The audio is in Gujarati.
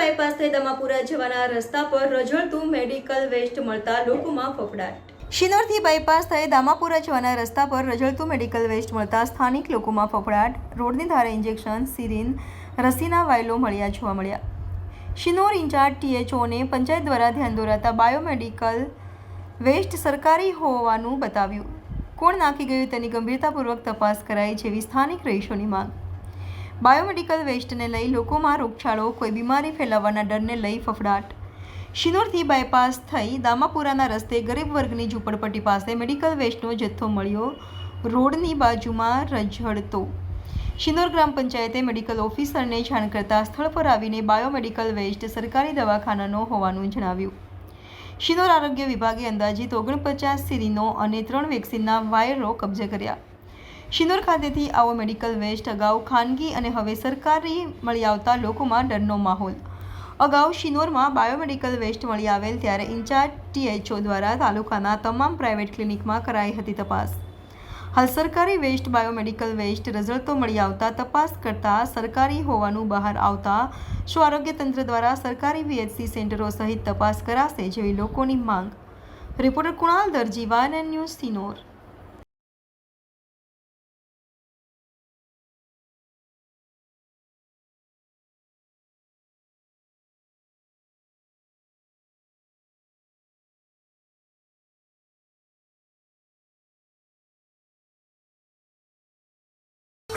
બાયપાસ થઈ દમાપુરા જવાના રસ્તા પર રજળતું મેડિકલ વેસ્ટ મળતા લોકોમાં ફફડાટ. શિનોરથી બાયપાસ થઈ દામાપુરા જવાના રસ્તા પર રજળતું મેડિકલ વેસ્ટ મળતા સ્થાનિક લોકોમાં ફફડાટ, રોડની ધારે ઇન્જેક્શન, સિરીન, રસીના વાયલો મળ્યા જોવા મળ્યા. શિનોર ઇન્ચાર્જ ટીએચઓને પંચાયત દ્વારા ધ્યાન દોરાતા બાયોમેડિકલ વેસ્ટ સરકારી હોવાનું બતાવ્યું. કોણ નાખી ગયું તેની ગંભીરતાપૂર્વક તપાસ કરાય જેવી સ્થાનિક રહીશોની માંગ. બાયોમેડિકલ વેસ્ટને લઈ લોકોમાં રોગચાળો, કોઈ બીમારી ફેલાવવાના ડરને લઈ ફફડાટ. શિનોરથી બાયપાસ થઈ દામાપુરાના રસ્તે ગરીબ વર્ગની ઝૂંપડપટ્ટી પાસે મેડિકલ વેસ્ટનો જથ્થો મળ્યો. રોડની બાજુમાં રઝળતો. શિનોર ગ્રામ પંચાયતે મેડિકલ ઓફિસરને જાણ કરતાં સ્થળ પર આવીને બાયોમેડિકલ વેસ્ટ સરકારી દવાખાનાનો હોવાનું જણાવ્યું. શિનોર આરોગ્ય વિભાગે અંદાજિત ઓગણપચાસ સિરીનો અને ત્રણ વેક્સિનના વાયરો કબજે કર્યા. શિનોર ખાતેથી આવો મેડિકલ વેસ્ટ અગાઉ ખાનગી અને હવે સરકારી મળી આવતા લોકોમાં ડરનો માહોલ. અગાઉ શિનોરમાં બાયોમેડિકલ વેસ્ટ મળી આવેલ ત્યારે ઇન્ચાર્જ ટીએચઓ દ્વારા તાલુકાના તમામ પ્રાઇવેટ ક્લિનિકમાં કરાઈ હતી તપાસ. હાલ સરકારી વેસ્ટ, બાયોમેડિકલ વેસ્ટ રિઝલ્ટો મળી આવતા તપાસ કરતા સરકારી હોવાનું બહાર આવતા શું આરોગ્ય તંત્ર દ્વારા સરકારી વીએચસી સેન્ટરો સહિત તપાસ કરાશે જેવી લોકોની માંગ. Reporter Kunal Darji van news Sinor